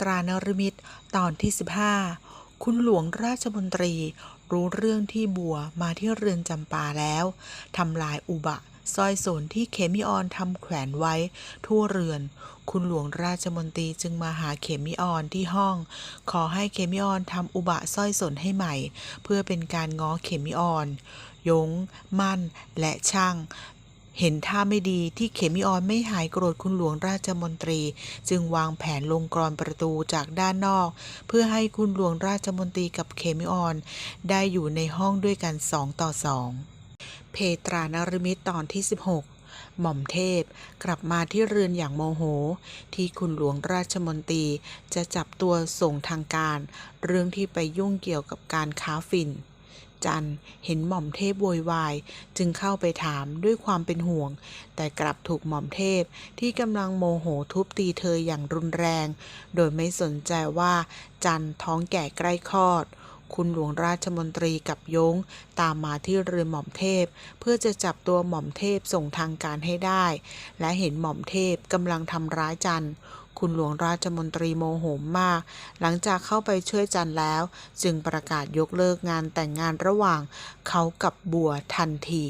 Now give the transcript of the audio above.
ตรานรมิตรตอนที่ 15 คุณหลวงราชมนตรีรู้เรื่องที่บัวมาที่เรือนจำปาแล้วทำลายอุบะสร้อยสนที่เขมิออนทำแขวนไว้ ทั่วเรือน คุณหลวงราชมนตรีจึงมาหาเขมิออนที่ห้อง ขอให้เขมิออนทำอุบะสร้อยสนให้ใหม่ เพื่อเป็นการง้อเขมิออน ยง มั่น และช่าง เห็นท่าไม่ดีที่เขมิออนไม่หายโกรธคุณหลวงราชมนตรี จึงวางแผนลงกรอนประตูจากด้านนอก เพื่อให้คุณหลวงราชมนตรีกับเขมิออน ได้อยู่ในห้องด้วยกันสองต่อสองเพตรานรมิตรตอนที่ 16หม่อมเทพกลับมาที่เรือนอย่างโมโห ที่คุณหลวงราชมนตรีจะจับตัวส่งทางการ เรื่องที่ไปยุ่งเกี่ยวกับการค้าฝิ่น จันเห็นหม่อมเทพโวยวาย จึงเข้าไปถามด้วยความเป็นห่วง แต่กลับถูกหม่อมเทพที่กำลังโมโหทุบตีเธออย่างรุนแรง โดยไม่สนใจว่าจันท้องแก่ใกล้คลอด คุณหลวงราชมนตรีกับยงตามมาที่เรือนหม่อมเทพ เพื่อจะจับตัวหม่อมเทพส่งทางการให้ได้ และเห็นหม่อมเทพกำลังทำร้ายจัน คุณหลวงราชมนตรีโมโหมาก หลังจากเข้าไปช่วยจันแล้ว จึงประกาศยกเลิกงานแต่งงานระหว่างเขากับบัวทันที